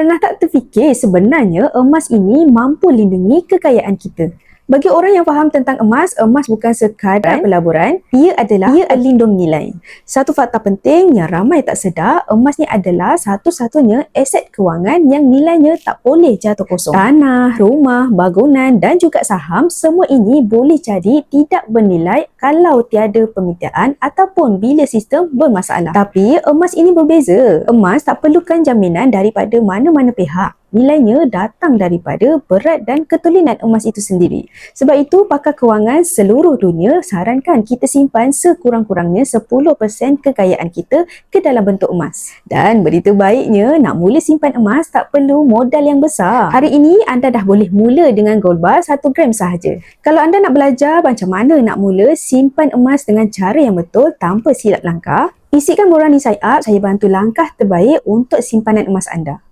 Pernah tak terfikir sebenarnya emas ini mampu lindungi kekayaan kita? Bagi orang yang faham tentang emas, emas bukan sekadar pelaburan, ia adalah ia pelindung nilai. Satu fakta penting yang ramai tak sedar, emas ni adalah satu-satunya aset kewangan yang nilainya tak boleh jatuh kosong. Tanah, rumah, bangunan dan juga saham, semua ini boleh jadi tidak bernilai kalau tiada pemintaan ataupun bila sistem bermasalah. Tapi emas ini berbeza. Emas tak perlukan jaminan daripada mana-mana pihak nilainya datang daripada berat dan ketulinan emas itu sendiri. Sebab itu, pakar kewangan seluruh dunia sarankan kita simpan sekurang-kurangnya 10% kekayaan kita ke dalam bentuk emas. Dan berita baiknya, nak mula simpan emas tak perlu modal yang besar. Hari ini, anda dah boleh mula dengan gold bar 1 gram sahaja. Kalau anda nak belajar macam mana nak mula simpan emas dengan cara yang betul tanpa silap langkah, isikan borang di sign up, saya bantu langkah terbaik untuk simpanan emas anda.